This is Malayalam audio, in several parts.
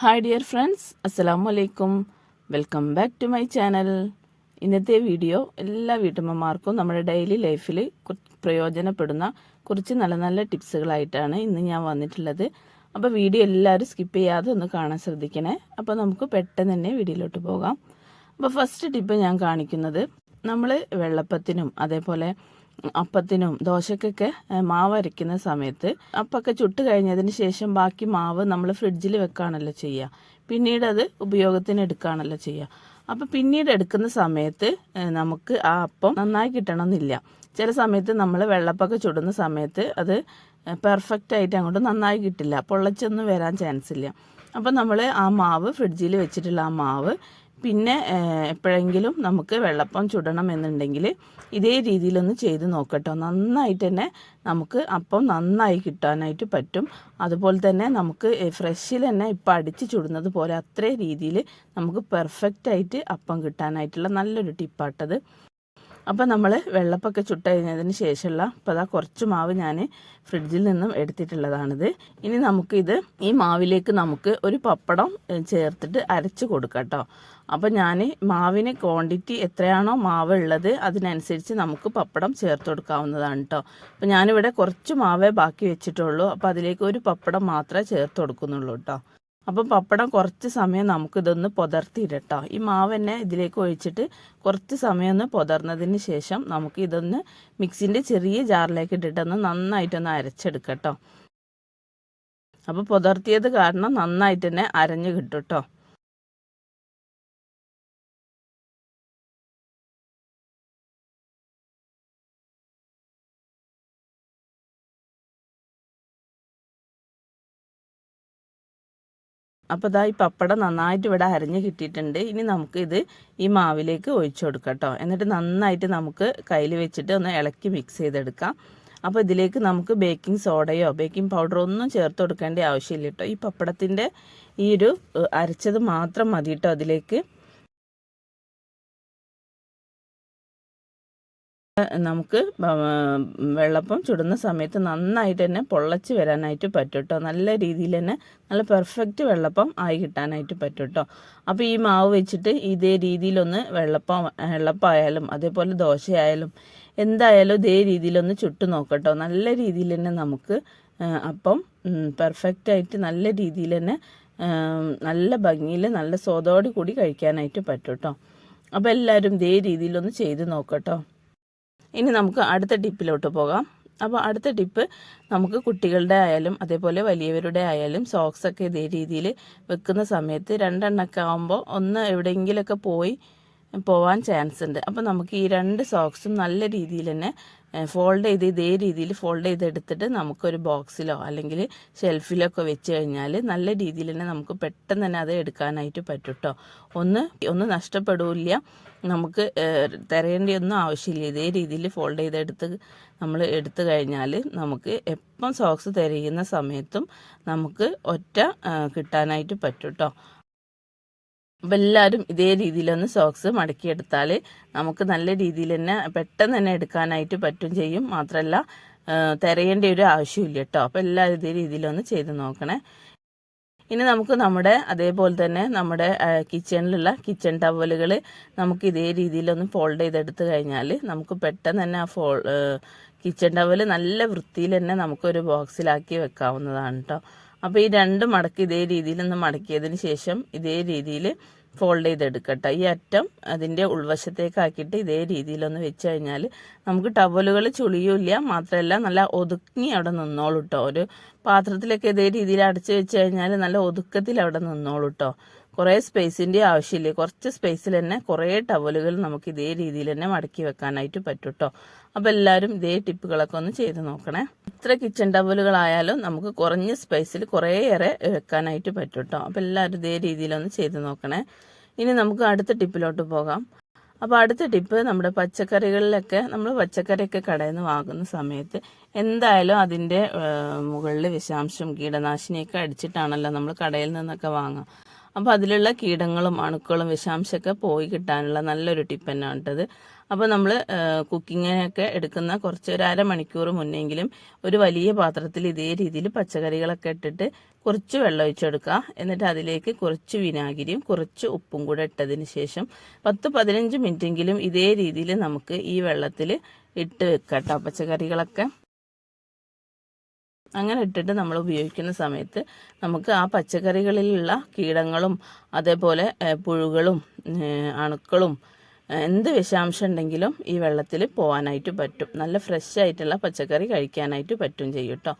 ഹായ് ഡിയർ ഫ്രണ്ട്സ് അസ്സലാമു വലൈക്കും welcome back to my channel ഇന്നത്തെ വീഡിയോ എല്ലാ വീട്ടമ്മമാർക്കും നമ്മുടെ ഡെയിലി ലൈഫിൽ പ്രയോജനപ്പെടുന്ന കുറച്ച് നല്ല നല്ല ടിപ്സുകളായിട്ടാണ് ഇന്ന് ഞാൻ വന്നിട്ടുള്ളത്. അപ്പോൾ വീഡിയോ എല്ലാവരും സ്കിപ്പ് ചെയ്യാതെ ഒന്ന് കാണാൻ ശ്രദ്ധിക്കണേ. അപ്പോൾ നമുക്ക് പെട്ടെന്ന് തന്നെ വീഡിയോയിലോട്ട് പോകാം. അപ്പോൾ ഫസ്റ്റ് ടിപ്പ് ഞാൻ കാണിക്കുന്നത് നമ്മൾ വെള്ളപ്പത്തിനും അതേപോലെ അപ്പത്തിനും ദോശക്കൊക്കെ മാവ് അരയ്ക്കുന്ന സമയത്ത് അപ്പൊക്കെ ചുട്ട് കഴിഞ്ഞതിന് ശേഷം ബാക്കി മാവ് നമ്മൾ ഫ്രിഡ്ജിൽ വെക്കുകയാണല്ലോ ചെയ്യുക പിന്നീട് അത് ഉപയോഗത്തിന് എടുക്കുകയാണല്ലോ ചെയ്യുക അപ്പോൾ പിന്നീട് എടുക്കുന്ന സമയത്ത് നമുക്ക് ആ അപ്പം നന്നായി കിട്ടണമെന്നില്ല ചില സമയത്ത് നമ്മൾ വെള്ളപ്പൊക്കെ ചുടുന്ന സമയത്ത് അത് പെർഫെക്റ്റ് ആയിട്ട് അങ്ങോട്ട് നന്നായി കിട്ടില്ല. പൊള്ളച്ചൊന്നും വരാൻ ചാൻസ് ഇല്ല. അപ്പോൾ നമ്മൾ ആ മാവ് ഫ്രിഡ്ജിൽ വെച്ചിട്ടുള്ള ആ മാവ് പിന്നെ എപ്പോഴെങ്കിലും നമുക്ക് വെള്ളപ്പം ചുടണം എന്നുണ്ടെങ്കിൽ ഇതേ രീതിയിലൊന്ന് ചെയ്ത് നോക്കട്ടോ. നന്നായിട്ട് തന്നെ നമുക്ക് അപ്പം നന്നായി കിട്ടാനായിട്ട് പറ്റും. അതുപോലെ തന്നെ നമുക്ക് ഫ്രഷിൽ തന്നെ ഇപ്പം അടിച്ച് ചുടുന്നത് പോലെ അത്രേ രീതിയിൽ നമുക്ക് പെർഫെക്റ്റ് ആയിട്ട് അപ്പം കിട്ടാനായിട്ടുള്ള നല്ലൊരു ടിപ്പാട്ടത്. അപ്പോൾ നമ്മൾ വെള്ളപ്പൊക്കെ ചുട്ട് കഴിഞ്ഞതിന് ശേഷമുള്ള അപ്പോൾ അതാ കുറച്ച് മാവ് ഞാൻ ഫ്രിഡ്ജിൽ നിന്നും എടുത്തിട്ടുള്ളതാണിത്. ഇനി നമുക്കിത് ഈ മാവിലേക്ക് നമുക്ക് ഒരു പപ്പടം ചേർത്തിട്ട് അരച്ച് കൊടുക്കാം കേട്ടോ അപ്പോൾ ഞാൻ മാവിന് ക്വാണ്ടിറ്റി എത്രയാണോ മാവ് ഉള്ളത് അതിനനുസരിച്ച് നമുക്ക് പപ്പടം ചേർത്ത് കൊടുക്കാവുന്നതാണ് കേട്ടോ അപ്പോൾ ഞാനിവിടെ കുറച്ച് മാവേ ബാക്കി വെച്ചിട്ടുള്ളൂ. അപ്പോൾ അതിലേക്ക് ഒരു പപ്പടം മാത്രമേ ചേർത്ത് കൊടുക്കുന്നുള്ളൂ കേട്ടോ അപ്പം പപ്പടം കുറച്ച് സമയം നമുക്ക് നമുക്കിതൊന്ന് പൊതർത്തിയിടട്ടോ. ഈ മാവ് തന്നെ ഇതിലേക്ക് ഒഴിച്ചിട്ട് കുറച്ച് സമയം ഒന്ന് പൊതർന്നതിന് ശേഷം നമുക്ക് ഇതൊന്ന് മിക്സിന്റെ ചെറിയ ജാറിലേക്ക് ഇട്ടിട്ടൊന്ന് നന്നായിട്ടൊന്ന് അരച്ചെടുക്കട്ടോ. അപ്പോൾ പൊതർത്തിയത് കാരണം നന്നായിട്ട് തന്നെ അരഞ്ഞു കിട്ടും കേട്ടോ അപ്പോൾ ഇതാ ഈ പപ്പടം നന്നായിട്ട് ഇവിടെ അരഞ്ഞ് കിട്ടിയിട്ടുണ്ട്. ഇനി നമുക്ക് ഇത് ഈ മാവിലേക്ക് ഒഴിച്ചു കൊടുക്കാം കേട്ടോ എന്നിട്ട് നന്നായിട്ട് നമുക്ക് കയ്യിൽ വെച്ചിട്ട് ഒന്ന് ഇളക്കി മിക്സ് ചെയ്തെടുക്കാം. അപ്പോൾ ഇതിലേക്ക് നമുക്ക് ബേക്കിംഗ് സോഡയോ ബേക്കിംഗ് പൗഡറോ ഒന്നും ചേർത്ത് കൊടുക്കേണ്ട ആവശ്യമില്ല കേട്ടോ ഈ പപ്പടത്തിന്റെ ഈ ഒരു അരച്ചത് മാത്രം മതി കേട്ടോ അതിലേക്ക്. നമുക്ക് വെള്ളപ്പം ചുടുന്ന സമയത്ത് നന്നായിട്ട് തന്നെ പൊള്ളച്ച് വരാനായിട്ട് പറ്റും കേട്ടോ നല്ല രീതിയിൽ തന്നെ നല്ല പെർഫെക്റ്റ് വെള്ളപ്പം ആയി കിട്ടാനായിട്ട് പറ്റും കേട്ടോ അപ്പോൾ ഈ മാവ് വെച്ചിട്ട് ഇതേ രീതിയിലൊന്ന് വെള്ളപ്പം വെള്ളപ്പമായാലും അതേപോലെ ദോശയായാലും എന്തായാലും ഇതേ രീതിയിലൊന്ന് ചുട്ടു നോക്കട്ടോ നല്ല രീതിയിൽ തന്നെ നമുക്ക് അപ്പം പെർഫെക്റ്റ് ആയിട്ട് നല്ല രീതിയിൽ തന്നെ നല്ല ഭംഗിയിൽ നല്ല സ്വാദോടെ കൂടി കഴിക്കാനായിട്ട് പറ്റും കേട്ടോ അപ്പോൾ എല്ലാവരും ഇതേ രീതിയിലൊന്ന് ചെയ്ത് നോക്കട്ടോ ഇനി നമുക്ക് അടുത്ത ടിപ്പിലോട്ട് പോകാം. അപ്പോൾ അടുത്ത ടിപ്പ് നമുക്ക് കുട്ടികളുടെ ആയാലും അതേപോലെ വലിയവരുടെ ആയാലും സോക്സ് ഒക്കെ ഇതേ രീതിയിൽ വെക്കുന്ന സമയത്ത് രണ്ടെണ്ണമൊക്കെ ആകുമ്പോൾ ഒന്ന് എവിടെയെങ്കിലുമൊക്കെ പോയി പോവാൻ ചാൻസ് ഉണ്ട്. അപ്പോൾ നമുക്ക് ഈ രണ്ട് സോക്സും നല്ല രീതിയിൽ തന്നെ ഫോൾഡ് ചെയ്ത് ഇതേ രീതിയിൽ ഫോൾഡ് ചെയ്തെടുത്തിട്ട് നമുക്കൊരു ബോക്സിലോ അല്ലെങ്കിൽ ഷെൽഫിലോ ഒക്കെ വെച്ച് കഴിഞ്ഞാൽ നല്ല രീതിയിൽ തന്നെ നമുക്ക് പെട്ടെന്ന് തന്നെ അത് എടുക്കാനായിട്ട് പറ്റും കേട്ടോ ഒന്ന് ഒന്ന് നഷ്ടപ്പെടില്ല. നമുക്ക് തിരയേണ്ടിയൊന്നും ആവശ്യമില്ല. ഇതേ രീതിയിൽ ഫോൾഡ് ചെയ്തെടുത്ത് നമ്മൾ എടുത്തു കഴിഞ്ഞാൽ നമുക്ക് എപ്പം സോക്സ് തിരയുന്ന സമയത്തും നമുക്ക് ഒറ്റ കിട്ടാനായിട്ട് പറ്റും കേട്ടോ അപ്പം എല്ലാവരും ഇതേ രീതിയിലൊന്ന് സോക്സ് മടക്കിയെടുത്താൽ നമുക്ക് നല്ല രീതിയിൽ തന്നെ പെട്ടെന്ന് തന്നെ എടുക്കാനായിട്ട് പറ്റും ചെയ്യും. മാത്രമല്ല തിരയേണ്ട ഒരു ആവശ്യമില്ല കേട്ടോ. അപ്പോൾ എല്ലാവരും ഇതേ രീതിയിലൊന്ന് ചെയ്ത് നോക്കണേ. ഇനി നമുക്ക് നമ്മുടെ അതേപോലെ തന്നെ നമ്മുടെ കിച്ചണിലുള്ള കിച്ചൺ ടവലുകൾ നമുക്ക് ഇതേ രീതിയിലൊന്ന് ഫോൾഡ് ചെയ്തെടുത്ത് കഴിഞ്ഞാൽ നമുക്ക് പെട്ടെന്ന് തന്നെ ആ ഫോൾ കിച്ചൺ ടവൽ നല്ല വൃത്തിയിൽ തന്നെ നമുക്കൊരു ബോക്സിലാക്കി വെക്കാവുന്നതാണ് കേട്ടോ അപ്പോൾ ഈ രണ്ട് മടക്ക് ഇതേ രീതിയിൽ ഒന്ന് മടക്കിയതിന് ശേഷം ഇതേ രീതിയിൽ ഫോൾഡ് ചെയ്തെടുക്കട്ടെ. ഈ അറ്റം അതിന്റെ ഉൾവശത്തേക്കാക്കിയിട്ട് ഇതേ രീതിയിലൊന്ന് വെച്ച് കഴിഞ്ഞാൽ നമുക്ക് ടവലുകൾ ചുളിയൂല്ല. മാത്രമല്ല നല്ല ഒതുങ്ങി അവിടെ നിന്നോളൂട്ടോ ഒരു പാത്രത്തിലൊക്കെ ഇതേ രീതിയിൽ അടച്ചു വെച്ച് കഴിഞ്ഞാൽ നല്ല ഒതുക്കത്തിൽ അവിടെ നിന്നോളൂ കേട്ടോ കുറേ സ്പേസിന്റെ ആവശ്യമില്ല? കുറച്ച് സ്പേസിൽ തന്നെ കുറേ ടവലുകൾ നമുക്ക് ഇതേ രീതിയിൽ തന്നെ മടക്കി വെക്കാനായിട്ട് പറ്റും കേട്ടോ അപ്പോൾ എല്ലാവരും ഇതേ ടിപ്പുകളൊക്കെ ഒന്ന് ചെയ്ത് നോക്കണേ. ഇത്ര കിച്ചൺ ടവലുകളായാലും നമുക്ക് കുറഞ്ഞ സ്പേസിൽ കുറേയേറെ വെക്കാനായിട്ട് പറ്റും കേട്ടോ അപ്പോൾ എല്ലാവരും ഇതേ രീതിയിലൊന്ന് ചെയ്ത് നോക്കണേ. ഇനി നമുക്ക് അടുത്ത ടിപ്പിലോട്ട് പോകാം. അപ്പോൾ അടുത്ത ടിപ്പ് നമ്മുടെ പച്ചക്കറികളിലൊക്കെ നമ്മൾ പച്ചക്കറിയൊക്കെ കടയിൽ നിന്ന് വാങ്ങുന്ന സമയത്ത് എന്തായാലും അതിന്റെ മുകളിൽ വിഷാംശം കീടനാശിനിയൊക്കെ അടിച്ചിട്ടാണല്ലോ നമ്മൾ കടയിൽ നിന്നൊക്കെ വാങ്ങുക. അപ്പോൾ അതിലുള്ള കീടങ്ങളും അണുക്കളും വിഷാംശമൊക്കെ പോയി കിട്ടാനുള്ള നല്ലൊരു ടിപ്പ് തന്നെയാണ് അപ്പോൾ നമ്മൾ കുക്കിങ്ങിനൊക്കെ എടുക്കുന്ന കുറച്ച് ഒരു അരമണിക്കൂർ മുന്നെങ്കിലും ഒരു വലിയ പാത്രത്തിൽ ഇതേ രീതിയിൽ പച്ചക്കറികളൊക്കെ ഇട്ടിട്ട് കുറച്ച് വെള്ളം ഒഴിച്ചെടുക്കുക. എന്നിട്ട് അതിലേക്ക് കുറച്ച് വിനാഗിരിയും കുറച്ച് ഉപ്പും കൂടെ ഇട്ടതിന് ശേഷം പത്ത് പതിനഞ്ച് മിനിറ്റെങ്കിലും ഇതേ രീതിയിൽ നമുക്ക് ഈ വെള്ളത്തിൽ ഇട്ട് വെക്കാം പച്ചക്കറികളൊക്കെ. അങ്ങനെ ഇട്ടിട്ട് നമ്മൾ ഉപയോഗിക്കുന്ന സമയത്ത് നമുക്ക് ആ പച്ചക്കറികളിലുള്ള കീടങ്ങളും അതേപോലെ പുഴുകളും അണുക്കളും എന്ത് വിഷാംശം ഉണ്ടെങ്കിലും ഈ വെള്ളത്തിൽ പോകാനായിട്ട് പറ്റും. നല്ല ഫ്രഷ് ആയിട്ടുള്ള പച്ചക്കറി കഴിക്കാനായിട്ട് പറ്റും ചെയ്യും കേട്ടോ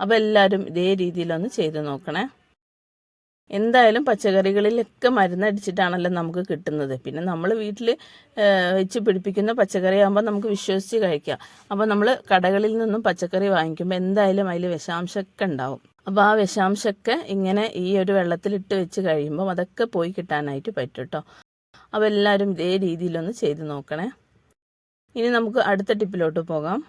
അപ്പോൾ എല്ലാവരും ഇതേ രീതിയിലൊന്ന് ചെയ്ത് നോക്കണേ. എന്തായാലും പച്ചക്കറികളിലൊക്കെ മരുന്നടിച്ചിട്ടാണല്ലോ നമുക്ക് കിട്ടുന്നത്. പിന്നെ നമ്മൾ വീട്ടിൽ വെച്ച് പിടിപ്പിക്കുന്ന പച്ചക്കറി ആകുമ്പോൾ നമുക്ക് വിശ്വസിച്ച് കഴിക്കാം. അപ്പോൾ നമ്മൾ കടകളിൽ നിന്നും പച്ചക്കറി വാങ്ങിക്കുമ്പോൾ എന്തായാലും അതിൽ വിഷാംശമൊക്കെ ഉണ്ടാവും. അപ്പോൾ ആ വിഷാംശമൊക്കെ ഇങ്ങനെ ഈ ഒരു വെള്ളത്തിലിട്ട് വെച്ച് കഴിയുമ്പോൾ അതൊക്കെ പോയി കിട്ടാനായിട്ട് പറ്റും കേട്ടോ അപ്പോൾ എല്ലാവരും ഇതേ രീതിയിലൊന്ന് ചെയ്ത് നോക്കണേ. ഇനി നമുക്ക് അടുത്ത ടിപ്പിലോട്ട് പോകാം.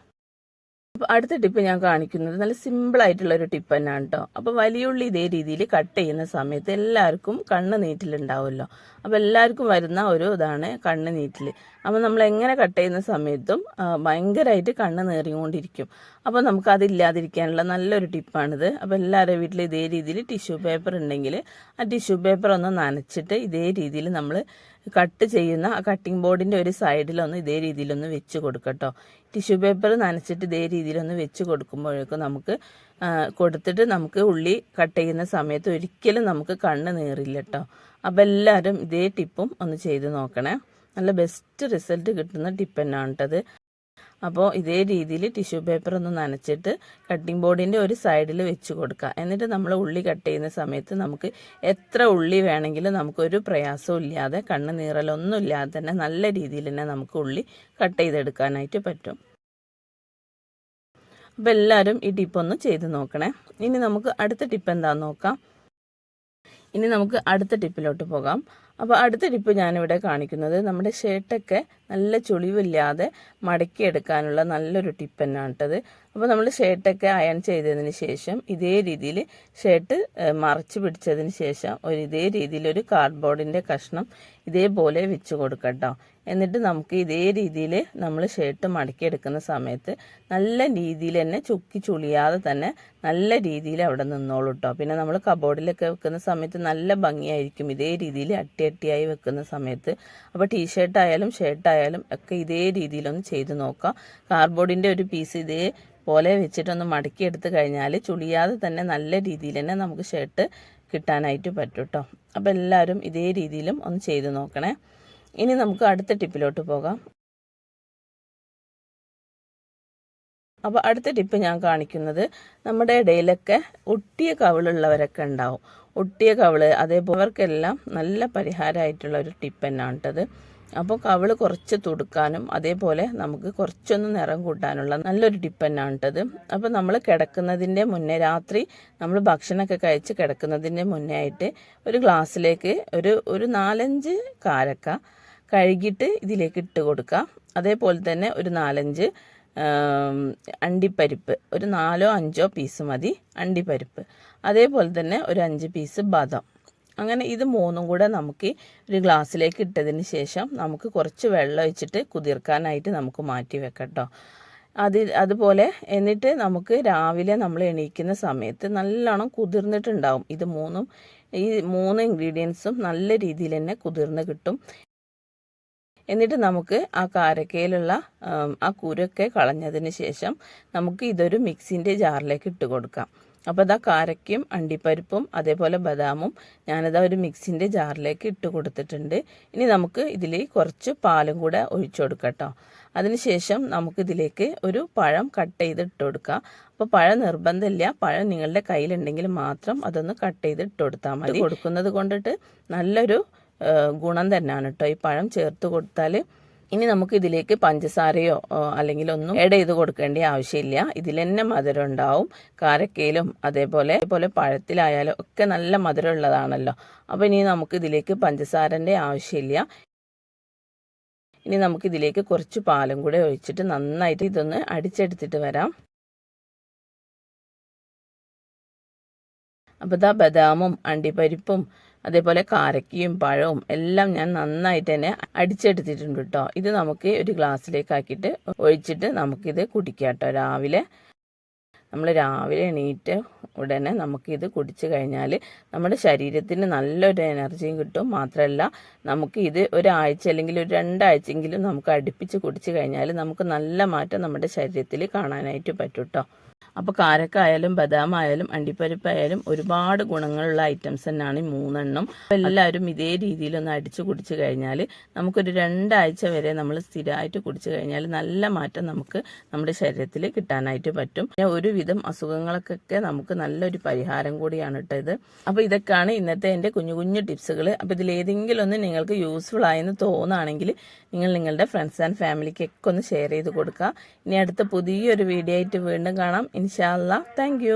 അപ്പോൾ അടുത്ത ടിപ്പ് ഞാൻ കാണിക്കുന്നത് നല്ല സിമ്പിൾ ആയിട്ടുള്ള ഒരു ടിപ്പ് തന്നെയാണ് കേട്ടോ അപ്പോൾ വലിയ ഉള്ളി ഇതേ രീതിയിൽ കട്ട് ചെയ്യുന്ന സമയത്ത് എല്ലാവർക്കും കണ്ണ് നീറ്റിലുണ്ടാവുമല്ലോ. അപ്പോൾ എല്ലാവർക്കും വരുന്ന ഒരു ഇതാണ് കണ്ണ് നീറ്റിൽ അപ്പോൾ നമ്മൾ എങ്ങനെ കട്ട് ചെയ്യുന്ന സമയത്തും ഭയങ്കരമായിട്ട് കണ്ണ് നേറിക്കൊണ്ടിരിക്കും. അപ്പോൾ നമുക്ക് അതില്ലാതിരിക്കാനുള്ള നല്ലൊരു ടിപ്പാണിത് അപ്പോൾ എല്ലാവരുടെ വീട്ടിൽ ഇതേ രീതിയിൽ ടിഷ്യൂ പേപ്പർ ഉണ്ടെങ്കിൽ ആ ടിഷ്യൂ പേപ്പർ ഒന്ന് നനച്ചിട്ട് ഇതേ രീതിയിൽ നമ്മൾ കട്ട് ചെയ്യുന്ന ആ കട്ടിംഗ് ബോർഡിന്റെ ഒരു സൈഡിലൊന്ന് ഇതേ രീതിയിലൊന്ന് വെച്ച് കൊടുക്കട്ടോ. ടിഷ്യൂ പേപ്പർ നനച്ചിട്ട് ഇതേ രീതിയിലൊന്ന് വെച്ച് കൊടുക്കുമ്പോഴേക്കും നമുക്ക് കൊടുത്തിട്ട് നമുക്ക് ഉള്ളി കട്ട് ചെയ്യുന്ന സമയത്ത് ഒരിക്കലും നമുക്ക് കണ്ണ് നീറില്ല കേട്ടോ അപ്പോൾ എല്ലാവരും ഇതേ ടിപ്പും ഒന്ന് ചെയ്ത് നോക്കണേ. നല്ല ബെസ്റ്റ് റിസൾട്ട് കിട്ടുന്ന ടിപ്പ് തന്നെയാണ് കേട്ടത് അപ്പോൾ ഇതേ രീതിയിൽ ടിഷ്യൂ പേപ്പർ ഒന്ന് നനച്ചിട്ട് കട്ടിംഗ് ബോർഡിന്റെ ഒരു സൈഡിൽ വെച്ച് കൊടുക്കുക എന്നിട്ട് നമ്മൾ ഉള്ളി കട്ട് ചെയ്യുന്ന സമയത്ത് നമുക്ക് എത്ര ഉള്ളി വേണമെങ്കിലും നമുക്കൊരു പ്രയാസവും ഇല്ലാതെ കണ്ണ് നീറലൊന്നും ഇല്ലാതെ തന്നെ നല്ല രീതിയിൽ തന്നെ നമുക്ക് ഉള്ളി കട്ട് ചെയ്തെടുക്കാനായിട്ട് പറ്റും. അപ്പോൾ എല്ലാവരും ഈ ടിപ്പൊന്ന് ചെയ്ത് നോക്കണേ. ഇനി നമുക്ക് അടുത്ത ടിപ്പ് എന്താണെന്ന് നോക്കാം. ഇനി നമുക്ക് അടുത്ത ടിപ്പിലോട്ട് പോകാം. അപ്പോൾ അടുത്ത ടിപ്പ് ഞാനിവിടെ കാണിക്കുന്നത് നമ്മുടെ ഷർട്ടൊക്കെ നല്ല ചുളിവില്ലാതെ മടക്കിയെടുക്കാനുള്ള നല്ലൊരു ടിപ്പ് തന്നെയാണ് കേട്ടത് അപ്പോൾ നമ്മൾ ഷർട്ടൊക്കെ അയൺ ചെയ്തതിന് ശേഷം ഇതേ രീതിയിൽ ഷർട്ട് മറച്ച് പിടിച്ചതിന് ശേഷം ഒരു ഇതേ രീതിയിൽ ഒരു കാർഡ്ബോർഡിന്റെ കഷ്ണം ഇതേപോലെ വെച്ച് കൊടുക്കട്ടോ. എന്നിട്ട് നമുക്ക് ഇതേ രീതിയിൽ നമ്മൾ ഷർട്ട് മടക്കിയെടുക്കുന്ന സമയത്ത് നല്ല രീതിയിൽ തന്നെ ചുക്കി ചുളിയാതെ തന്നെ നല്ല രീതിയിൽ അവിടെ നിന്നോളൂ കേട്ടോ പിന്നെ നമ്മൾ കബോർഡിലൊക്കെ വെക്കുന്ന സമയത്ത് നല്ല ഭംഗിയായിരിക്കും ഇതേ രീതിയിൽ അട്ടി അട്ടിയായി വെക്കുന്ന സമയത്ത്. അപ്പോൾ ഷർട്ട് ആയാലും ഒക്കെ ഇതേ രീതിയിലൊന്ന് ചെയ്ത് നോക്കാം. കാർഡ്ബോർഡിന്റെ ഒരു പീസ് ഇതേ പോലെ വെച്ചിട്ടൊന്ന് മടക്കി എടുത്തു കഴിഞ്ഞാൽ ചുളിയാതെ തന്നെ നല്ല രീതിയിൽ തന്നെ നമുക്ക് ഷർട്ട് കിട്ടാനായിട്ട് പറ്റും കേട്ടോ അപ്പോൾ എല്ലാവരും ഇതേ രീതിയിലും ഒന്ന് ചെയ്ത് നോക്കണേ. ഇനി നമുക്ക് അടുത്ത ടിപ്പിലോട്ട് പോകാം. അപ്പോൾ അടുത്ത ടിപ്പ് ഞാൻ കാണിക്കുന്നത് നമ്മുടെ ഇടയിലൊക്കെ ഒട്ടിയ കവിളുള്ളവരൊക്കെ ഉണ്ടാവും. ഒട്ടിയ കവൾ അതേപോലെ അവർക്കെല്ലാം നല്ല പരിഹാരമായിട്ടുള്ള ഒരു ടിപ്പ് തന്നെയാണ് അപ്പോൾ കവൾ കുറച്ച് തുടുക്കാനും അതേപോലെ നമുക്ക് കുറച്ചൊന്ന് നിറം കൂട്ടാനുള്ള നല്ലൊരു ടിപ്പ് തന്നെയാണ് അപ്പോൾ നമ്മൾ കിടക്കുന്നതിന്റെ മുന്നേ രാത്രി നമ്മൾ ഭക്ഷണമൊക്കെ കഴിച്ച് കിടക്കുന്നതിന്റെ മുന്നേ ആയിട്ട് ഒരു ഗ്ലാസ്സിലേക്ക് ഒരു ഒരു നാലഞ്ച് കാരക്ക കഴുകിയിട്ട് ഇതിലേക്ക് ഇട്ട് കൊടുക്കുക. അതേപോലെ തന്നെ ഒരു നാലഞ്ച് അണ്ടിപ്പരിപ്പ്. ഒരു നാലോ അഞ്ചോ പീസ് മതി അണ്ടിപ്പരിപ്പ്. അതേപോലെ തന്നെ ഒരു അഞ്ച് പീസ് ബദാം. അങ്ങനെ ഇത് മൂന്നും കൂടെ നമുക്ക് ഒരു ഗ്ലാസ്സിലേക്ക് ഇട്ടതിന് ശേഷം നമുക്ക് കുറച്ച് വെള്ളം ഒഴിച്ചിട്ട് കുതിർക്കാനായിട്ട് നമുക്ക് മാറ്റി വെക്കട്ടോ അതിൽ അതുപോലെ എന്നിട്ട് നമുക്ക് രാവിലെ നമ്മൾ എണീക്കുന്ന സമയത്ത് നല്ലോണം കുതിർന്നിട്ടുണ്ടാവും. ഇത് മൂന്നും ഈ മൂന്ന് ഇൻഗ്രീഡിയൻസും നല്ല രീതിയിൽ തന്നെ കുതിർന്ന് കിട്ടും. എന്നിട്ട് നമുക്ക് ആ കാരക്കയിലുള്ള ആ കുരൊക്കെ കളഞ്ഞതിന് ശേഷം നമുക്ക് ഇതൊരു മിക്സിന്റെ ജാറിലേക്ക് ഇട്ട് കൊടുക്കാം. അപ്പോൾ അതാ കാരക്കയും അണ്ടിപ്പരിപ്പും അതേപോലെ ബദാമും ഞാനതാ ഒരു മിക്സിന്റെ ജാറിലേക്ക് ഇട്ട് കൊടുത്തിട്ടുണ്ട്. ഇനി നമുക്ക് ഇതിൽ കുറച്ച് പാലും കൂടെ ഒഴിച്ചു കൊടുക്കട്ടോ അതിനുശേഷം നമുക്കിതിലേക്ക് ഒരു പഴം കട്ട് ചെയ്ത് ഇട്ട് കൊടുക്കാം. അപ്പോൾ പഴം നിർബന്ധമില്ല. പഴം നിങ്ങളുടെ കയ്യിലുണ്ടെങ്കിൽ മാത്രം അതൊന്ന് കട്ട് ചെയ്ത് ഇട്ട് കൊടുത്താൽ മതി. കൊടുക്കുന്നത് കൊണ്ടിട്ട് നല്ലൊരു ഗുണം തന്നെയാണ് കേട്ടോ ഈ പഴം ചേർത്ത് കൊടുത്താൽ ഇനി നമുക്ക് ഇതിലേക്ക് പഞ്ചസാരയോ അല്ലെങ്കിൽ ഒന്നും ആഡ് ചെയ്ത് കൊടുക്കേണ്ട ആവശ്യമില്ല. ഇതിൽ തന്നെ മധുരം ഉണ്ടാവും. കാരക്കയിലും അതേപോലെ അതേപോലെ പഴത്തിലായാലും ഒക്കെ നല്ല മധുരം ഉള്ളതാണല്ലോ. അപ്പോൾ ഇനി നമുക്ക് ഇതിലേക്ക് പഞ്ചസാരന്റെ ആവശ്യമില്ല. ഇനി നമുക്ക് ഇതിലേക്ക് കുറച്ച് പാലും കൂടെ ഒഴിച്ചിട്ട് നന്നായിട്ട് ഇതൊന്ന് അടിച്ചെടുത്തിട്ട് വരാം. അപ്പോൾ ഇതാ ബദാമും അണ്ടിപ്പരിപ്പും അതേപോലെ കാരക്കയും പഴവും എല്ലാം ഞാൻ നന്നായിട്ട് തന്നെ അടിച്ചെടുത്തിട്ടുണ്ട് കേട്ടോ ഇത് നമുക്ക് ഒരു ഗ്ലാസ്സിലേക്ക് ആക്കിയിട്ട് ഒഴിച്ചിട്ട് നമുക്കിത് കുടിക്കാം കേട്ടോ രാവിലെ. നമ്മൾ രാവിലെ എണീറ്റ് ഉടനെ നമുക്കിത് കുടിച്ചു കഴിഞ്ഞാൽ നമ്മുടെ ശരീരത്തിന് നല്ലൊരു എനർജിയും കിട്ടും. മാത്രമല്ല നമുക്ക് ഇത് ഒരാഴ്ച അല്ലെങ്കിൽ ഒരു രണ്ടാഴ്ചയെങ്കിലും നമുക്ക് അടുപ്പിച്ച് കുടിച്ചു കഴിഞ്ഞാൽ നമുക്ക് നല്ല മാറ്റം നമ്മുടെ ശരീരത്തിൽ കാണാനായിട്ട് പറ്റും കേട്ടോ അപ്പോൾ കാരക്കായാലും ബദാമായാലും അണ്ടിപ്പരിപ്പായാലും ഒരുപാട് ഗുണങ്ങളുള്ള ഐറ്റംസ് തന്നെയാണ് ഈ മൂന്നെണ്ണം. എല്ലാവരും ഇതേ രീതിയിലൊന്ന് അടിച്ചു കുടിച്ചു കഴിഞ്ഞാൽ നമുക്കൊരു രണ്ടാഴ്ച വരെ നമ്മൾ സ്ഥിരമായിട്ട് കുടിച്ചു കഴിഞ്ഞാൽ നല്ല മാറ്റം നമുക്ക് നമ്മുടെ ശരീരത്തിൽ കിട്ടാനായിട്ട് പറ്റും. പിന്നെ ഒരുവിധം അസുഖങ്ങൾക്കൊക്കെ നമുക്ക് നല്ലൊരു പരിഹാരം കൂടിയാണ് കേട്ടോ ഇത്. അപ്പോൾ ഇതൊക്കെയാണ് ഇന്നത്തെ എന്റെ കുഞ്ഞു കുഞ്ഞു ടിപ്സുകൾ അപ്പോൾ ഇതിലേതെങ്കിലും ഒന്ന് നിങ്ങൾക്ക് യൂസ്ഫുൾ ആയെന്ന് തോന്നുകയാണെങ്കിൽ നിങ്ങൾ നിങ്ങളുടെ ഫ്രണ്ട്സ് ആൻഡ് ഫാമിലിക്കൊക്കെ ഒന്ന് ഷെയർ ചെയ്ത് കൊടുക്കുക. ഇനി അടുത്ത പുതിയൊരു വീഡിയോ ആയിട്ട് വീണ്ടും കാണാം. ഇൻഷാല്ല താങ്ക്